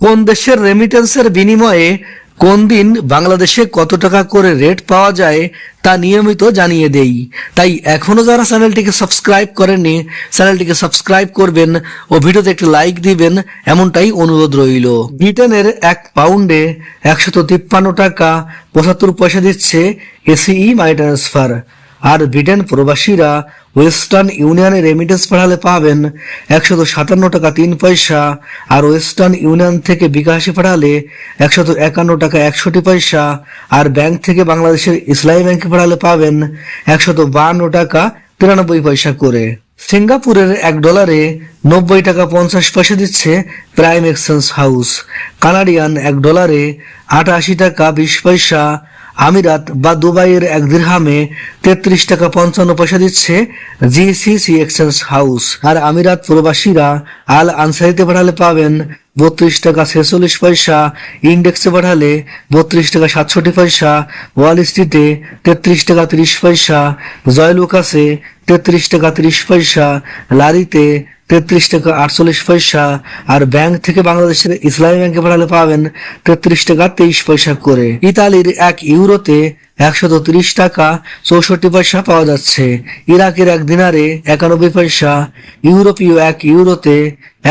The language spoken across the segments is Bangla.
কোন দেশের রেমিটেন্সের বিনিময়ে কোন দিন বাংলাদেশে কত টাকা করে রেট পাওয়া যায় তা নিয়মিত জানিয়ে দেই। তাই এখনও যারা চ্যানেলটিকে সাবস্ক্রাইব করেননি, চ্যানেলটিকে সাবস্ক্রাইব করবেন ও ভিডিওতে একটি লাইক দিবেন, এমনটাই অনুরোধ রইল। ব্রিটেনের এক পাউন্ডে একশত তিপ্পান্ন টাকা পঁচাত্তর পয়সা দিচ্ছে এসিই মাই ট্রান্সফার আর ব্রিটেন প্রবাসীরা ওয়েস্টার্ন ইউনিয়নে রেমিটেন্স পাঠালে পাবেন একশত সাতান্ন টাকা তিন পয়সা, আর ওয়েস্টার্ন ইউনিয়ন থেকে বিকাশে পাঠালে একশত একান্ন টাকা একষট্টি পয়সা, আর ব্যাংক থেকে বাংলাদেশের ইসলামী ব্যাংকে পাঠালে পাবেন একশত বাহান্ন টাকা তিরানব্বই পয়সা করে। সিঙ্গাপুরের এক ডলারে নব্বই টাকা পঞ্চাশ পয়সা দিচ্ছে প্রাইম এক্সচেঞ্জ হাউস। কানাডিয়ান এক ডলারে আটাশি টাকা বিশ পয়সা আমিরাত বা দুবাইয়ের এক দিরহামে তেত্রিশ টাকা পঞ্চান্ন পয়সা দিচ্ছে জিসিসি এক্সচেঞ্জ হাউস। আর আমিরাত প্রবাসীরা আল আনসারিতে পাঠালে পাবেন বত্রিশ টাকা ছেচল্লিশ পয়সা, ইন্ডেক্সে পাঠালে বত্রিশ টাকা সাতষট্টি পয়সা, ওয়াল স্ট্রিটে তেত্রিশ টাকা তিরিশ পয়সা জয়লুকাসে তেত্রিশ টাকা তিরিশ পয়সা, লারিতে তেত্রিশ টাকা আটচল্লিশ পয়সা, আর ব্যাংক থেকে বাংলাদেশের ইসলামী ব্যাংকে পাঠালে পাবেন তেত্রিশ টাকা তেইশ পয়সা করে। ইতালির এক ইউরোতে একশত তিরিশ টাকা চৌষট্টি পয়সা পাওয়া যাচ্ছে। ইরাকের এক দিনারে একানব্বই পয়সা, ইউরোপীয় এক ইউরোতে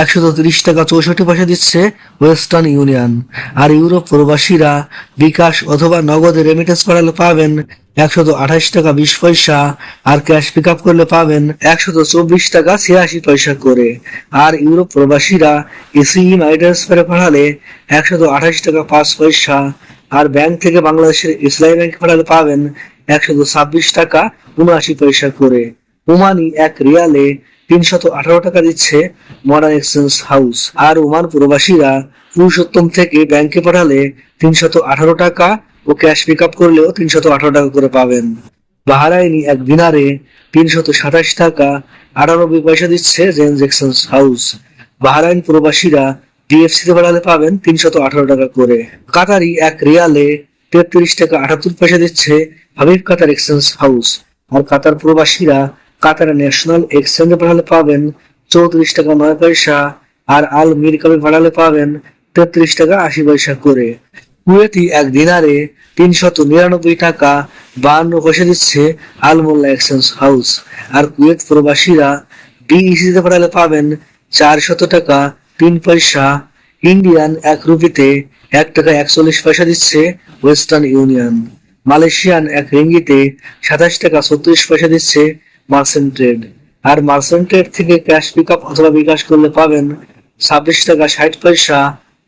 একশত তিরিশ টাকা চৌষট্টি পয়সা দিচ্ছে ওয়েস্টার্ন ইউনিয়ন। আর ইউরোপ প্রবাসীরা বিকাশ অথবা নগদে রেমিটেন্স পাঠালে পাবেন একশত আঠাশ টাকা বিশ পয়সা, আর ক্যাশ পিক আপ করলে পাবেন একশত চব্বিশ টাকা ছিয়াশি পয়সা করে। আর ইউরোপ প্রবাসীরা এসিই মাই ট্রান্সফারে পাঠালে একশত আঠাশ টাকা পাঁচ পয়সা আর ব্যাংক থেকে বাংলাদেশের ইসলামী ব্যাংকে পাঠালে পাবেন একশত ছাব্বিশ টাকা উনআশি পয়সা করে। ওমানি এক রিয়ালে তিনশত আঠারো টাকা দিচ্ছে মডার্ন এক্সচেঞ্জ হাউস। আর ওমান প্রবাসীরা পুরুষোত্তম থেকে ব্যাংকে পাঠালে তিনশত আঠারো টাকা ও ক্যাশ পিক আপ করলেও তিনশত আঠারো টাকা করে পাবেন। বাহারাইনি এক দিনারে তিনশত সাতাশ টাকা আটানব্বই পয়সা দিচ্ছে জেন্স এক্সচেঞ্জ হাউস। বাহারাইন প্রবাসীরা ডিএফসি তে পাঠালে পাবেন তিনশত আঠারো টাকা করে। কাতারি এক রিয়ালে তেত্রিশ টাকা আটাত্তর পয়সা দিচ্ছে হাবিব কাতার এক্সচেঞ্জ হাউস। আর কাতার প্রবাসীরা কাতার ন্যাশনাল এক্সচেঞ্জে পাঠালে পাবেন চৌত্রিশ টাকা নয় পয়সা, আর আল মির কাপে পাঠালে পাবেন তেত্রিশ টাকা আশি পয়সা করে। কুয়েতি এক দিনারে তিনশত নিরানব্বই টাকা বাহান্ন পয়সা দিচ্ছে আলমোল্লা এক্সচেঞ্জ হাউস। আর কুয়েত প্রবাসীরা ডিইসিতে পাঠালে পাবেন চারশত টাকা তিন পয়সা ইন্ডিয়ান এক রুপিতে এক টাকা একচল্লিশ পয়সা দিচ্ছে ওয়েস্টার্ন ইউনিয়ন মালয়েশিয়ান এক রিঙ্গিতে সাতাশ টাকা ছত্রিশ পয়সা দিচ্ছে মার্সেন্ট ট্রেড আর মার্সেন্ট ট্রেড থেকে ক্যাশ পিক আপ অথবা বিকাশ করলে পাবেন ছাব্বিশ টাকা ষাট পয়সা।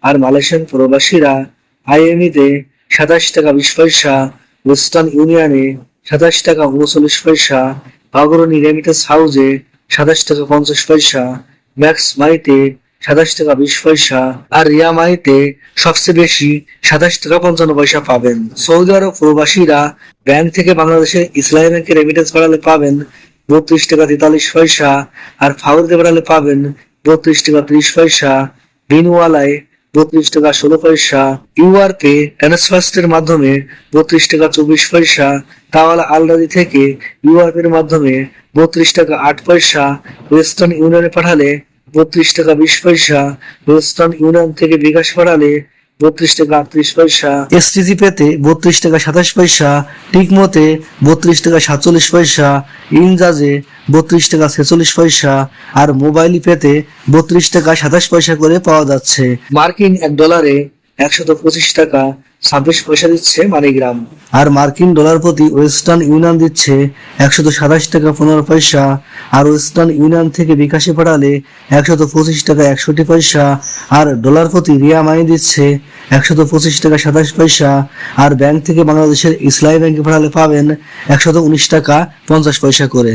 আর মালয়েশিয়ান প্রবাসীরা আইএমইতে সাতাশ টাকা বিশ পয়সা ওয়েস্টার্ন ইউনিয়নে সাতাশ টাকা উনচল্লিশ পয়সা অগ্রণী রেমিটেন্স হাউসে সাতাশ টাকা পঞ্চাশ পয়সা ম্যাক্স মাইতে সাতাশ টাকা, বিশ পয়সা। আর রিয়া মাইতে সবচেয়ে বেশি সাতাশ টাকা, পঞ্চান্ন পয়সা পাবেন। সৌদি আরব প্রবাসীরা ব্যাংক থেকে বাংলাদেশের ইসলামী ব্যাংকে রেমিটেন্স বাড়ালে পাবেন বত্রিশ টাকা, তেতাল্লিশ পয়সা। আর ফাউরিতে বাড়ালে পাবেন বত্রিশ টাকা, ত্রিশ পয়সা। বিনওয়ালায় বত্রিশ টাকা, ষোলো পয়সা। ইউআর পে ট্রান্সফার্স্টের মাধ্যমে বত্রিশ টাকা, চব্বিশ পয়সা। তাওয়ালা আলরাদি থেকে ইউআর এর মাধ্যমে বত্রিশ টাকা, আট পয়সা। ওয়েস্টার্ন ইউনিয়নে পাঠালে বত্রিশ টাকা বিশ পয়সা। ওয়েস্টার্ন ইউনিয়ন থেকে বিকাশ করালে বত্রিশ টাকা আটত্রিশ পয়সা। এসটিজি পেতে বত্রিশ টাকা সাতাশ পয়সা। টিকমতে বত্রিশ টাকা সাতচল্লিশ পয়সা। ইনজাজে বত্রিশ টাকা ছেচল্লিশ পয়সা। আর মোবাইল পেতে বত্রিশ টাকা সাতাশ পয়সা করে পাওয়া যাচ্ছে। মার্কিন এক ডলারে একশত পঁচিশ টাকা ছাব্বিশ পয়সা দিচ্ছে মানিগ্রাম। আর মার্কিন ডলার প্রতি ওয়েস্টার্ন ইউনিয়ন দিচ্ছে একশত সাতাশ টাকা পনেরো পয়সা, আর ওয়েস্টার্ন ইউনিয়ন থেকে বিকাশে পাঠালে একশত পঁচিশ টাকা একষট্টি পয়সা, আর ডলার প্রতি রিয়া মানি দিচ্ছে একশত পঁচিশ টাকা সাতাশ পয়সা, আর ব্যাংক থেকে বাংলাদেশের ইসলামী ব্যাংকে পাঠালে পাবেন একশত উনিশ টাকা পঞ্চাশ পয়সা করে।